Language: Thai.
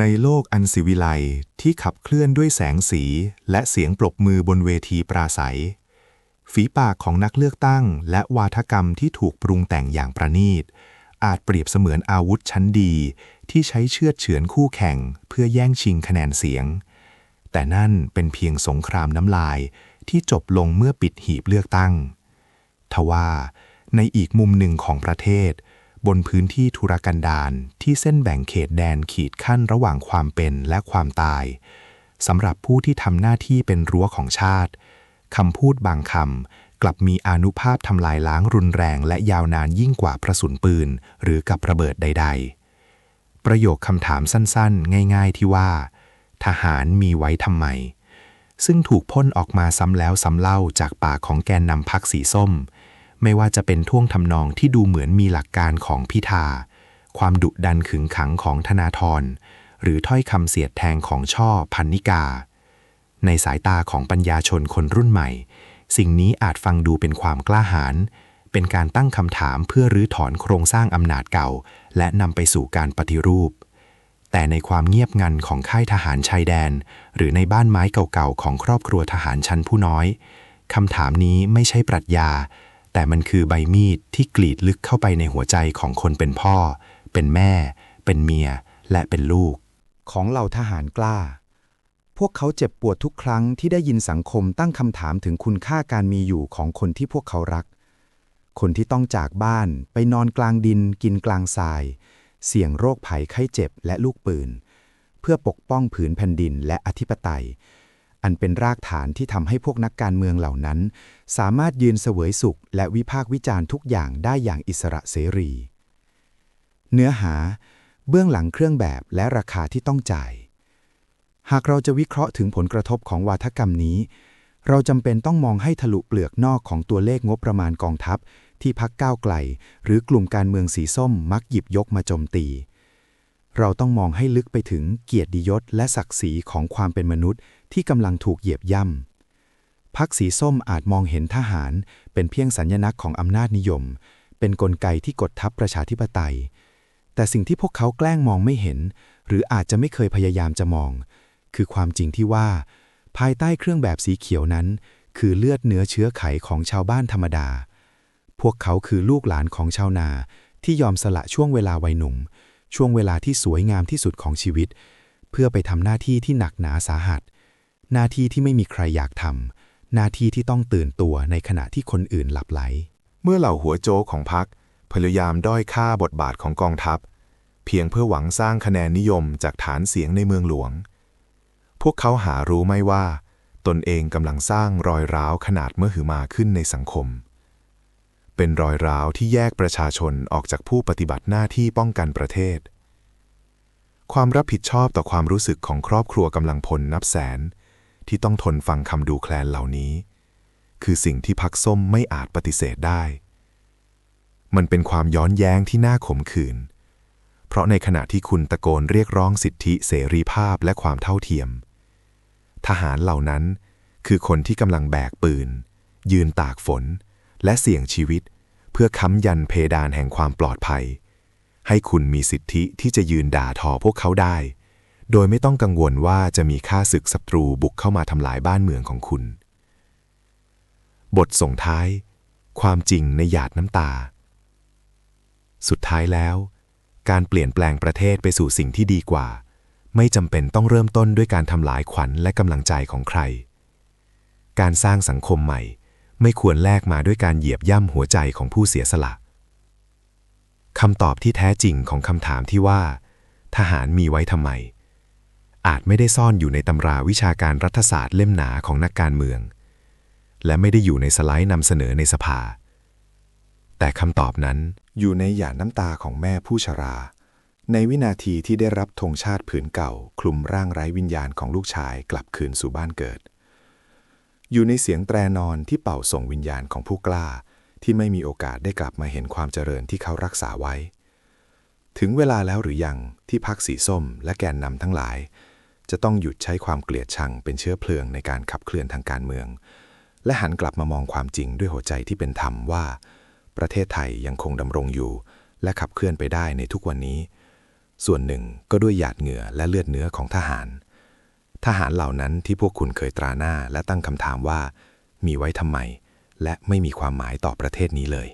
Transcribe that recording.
ในโลกอันสิวิไลที่ขับเคลื่อนด้วยแสงสีและเสียงปรบมือบนเวทีปราศัย ฝีปากของนักเลือกตั้ง และวาทกรรมที่ถูกปรุงแต่งอย่างประณีต อาจเปรียบเสมือนอาวุธชั้นดี ที่ใช้เชือดเฉือนคู่แข่ง เพื่อแย่งชิงคะแนนเสียง แต่นั่นเป็นเพียงสงครามน้ำลายที่จบลงเมื่อปิดหีบเลือกตั้ง ทว่าในอีกมุมหนึ่งของประเทศ บนพื้นที่ทุรกันดารที่เส้นแบ่งเขตแดนขีดขั้นระหว่างความเป็นและความตายสำหรับผู้ที่ทำหน้าที่เป็นรั้วของชาติคำพูดบางคำกลับมีอานุภาพทำลายล้างรุนแรงและยาวนานยิ่งกว่าประสุนปืน หรือกับระเบิดใด ๆ ประโยคคำถามสั้นๆ ง่าย ๆ ที่ว่า ทหารมีไว้ทำไม ซึ่งถูกพ่นออกมาซ้ำแล้วซ้ำเล่าจากปากของแกนนำพักสีส้ม ไม่ว่าจะเป็นท่วงทำนองที่ดูเหมือนมีหลักการของพิธา ความดุดันขึงขังของธนาธร หรือถ้อยคำเสียดแทงของช่อพันนิกา ในสายตาของปัญญาชนคนรุ่นใหม่ สิ่งนี้อาจฟังดูเป็นความกล้าหาญเป็นการตั้งคำถามเพื่อรื้อถอนโครงสร้างอำนาจเก่า และนำไปสู่การปฏิรูป แต่ในความเงียบงันของค่ายทหารชายแดน หรือในบ้านไม้เก่าๆของครอบครัวทหารชั้นผู้น้อยคำถามนี้ไม่ใช่ปรัชญา แต่มันคือใบมีดที่กรีดลึกเข้าไปในหัวใจของคนเป็นพ่อ เป็นแม่ เป็นเมีย และเป็นลูก ของเหล่าทหารกล้า พวกเขาเจ็บปวดทุกครั้งที่ได้ยินสังคมตั้งคำถามถึงคุณค่าการมีอยู่ของคนที่พวกเขารัก คนที่ต้องจากบ้านไปนอนกลางดิน กินกลางทราย เสี่ยงโรคภัยไข้เจ็บและลูกปืน เพื่อปกป้องผืนแผ่นดินและอธิปไตย อันเป็นรากฐานที่ทำให้พวกนักการเมืองเหล่านั้น สามารถยืนเสวยสุข และวิพากษ์วิจารณ์ทุกอย่างได้อย่างอิสระเสรี เนื้อหา เบื้องหลังเครื่องแบบและราคาที่ต้องจ่าย หากเราจะวิเคราะห์ถึงผลกระทบของวาทกรรมนี้ เราจำเป็นต้องมองให้ทะลุเปลือกนอกของตัวเลขงบประมาณกองทัพ ที่พักก้าวไกล หรือกลุ่มการเมืองสีส้มมักหยิบยกมาโจมตี เราต้องมองให้ลึกไปถึงเกียรติยศและศักดิ์ศรีของความเป็นมนุษย์ที่กำลังถูกเหยียบย่ำพักสีส้มอาจมองเห็นทหาร เป็นเพียงสัญลักษณ์ของอำนาจนิยม เป็นนกลไกที่กดทับประชาธิปไตย แต่สิ่งที่พวกเขาแกล้งมองไม่เห็น หรืออาจจะไม่เคยพยายามจะมอง คือความจริงที่ว่า ภายใต้เครื่องแบบสีเขียวนั้น คือเลือดเนื้อเชื้อไขของชาวบ้านธรรมดา พวกเขาคือลูกหลานของชาวนาที่ยอมสละช่วงเวลาวัยหนุ่ม ช่วงเวลาที่สวยงามที่สุดของชีวิต เพื่อไปทำหน้าที่ที่หนักหนาสาหัส หน้าที่ที่ไม่มีใครอยากทำหน้าที่ที่ต้องตื่นตัวในขณะที่คนอื่นหลับไหล เมื่อเหล่าหัวโจกของพรรคพยายามด้อยค่าบทบาทของกองทัพ เพียงเพื่อหวังสร้างคะแนนนิยมจากฐานเสียงในเมืองหลวง พวกเขาหารู้ไม่ว่า ตนเองกำลังสร้างรอยร้าวขนาดเมื่อหือมาขึ้นในสังคม เป็นรอยร้าวที่แยกประชาชนออกจากผู้ปฏิบัติหน้าที่ป้องกันประเทศ ความรับผิดชอบต่อความรู้สึกของครอบครัวกำลังพลนับแสน ที่ต้องทนฟังคำดูแคลนเหล่านี้ คือสิ่งที่พักส้มไม่อาจปฏิเสธได้ มันเป็นความย้อนแย้งที่น่าขมขื่น เพราะในขณะที่คุณตะโกนเรียกร้องสิทธิเสรีภาพและความเท่าเทียม ทหารเหล่านั้นคือคนที่กำลังแบกปืน ยืนตากฝน และเสี่ยงชีวิต เพื่อค้ำยันเพดานแห่งความปลอดภัย ให้คุณมีสิทธิที่จะยืนด่าทอพวกเขาได้ โดยไม่ต้องกังวลว่าจะมีข้าศึกศัตรูบุกเข้ามาทำลายบ้านเมืองของคุณ บทส่งท้าย ความจริงในหยาดน้ำตา สุดท้ายแล้ว การเปลี่ยนแปลงประเทศไปสู่สิ่งที่ดีกว่า ไม่จำเป็นต้องเริ่มต้นด้วยการทำลายขวัญและกำลังใจของใคร การสร้างสังคมใหม่ ไม่ควรแลกมาด้วยการเหยียบย่ำหัวใจของผู้เสียสละคำตอบที่แท้จริงของคำถามที่ว่า ทหารมีไว้ทำไม อาจไม่ได้ซ่อนอยู่ในตำราวิชาการรัฐศาสตร์เล่มหนาของนักการเมือง และไม่ได้อยู่ในสไลด์นำเสนอในสภา แต่คำตอบนั้นอยู่ในหยาดน้ำตาของแม่ผู้ชรา ในวินาทีที่ได้รับธงชาติผืนเก่า คลุมร่างไร้วิญญาณของลูกชายกลับคืนสู่บ้านเกิด อยู่ในเสียงแตรนอนที่เป่าส่งวิญญาณของผู้กล้า ที่ไม่มีโอกาสได้กลับมาเห็นความเจริญที่เขารักษาไว้ ถึงเวลาแล้วหรือยังที่พักสีส้มและแกนนำทั้งหลาย จะต้องหยุดใช้ความเกลียดชังเป็นเชื้อเพลิงในการขับเคลื่อนทางการเมือง และหันกลับมามองความจริงด้วยหัวใจที่เป็นธรรมว่า ประเทศไทยยังคงดำรงอยู่ และขับเคลื่อนไปได้ในทุกวันนี้ ส่วนหนึ่งก็ด้วยหยาดเหงื่อและเลือดเนื้อของทหาร ทหารเหล่านั้นที่พวกคุณเคยตราหน้าและตั้งคำถามว่า มีไว้ทำไม และไม่มีความหมายต่อประเทศนี้เลย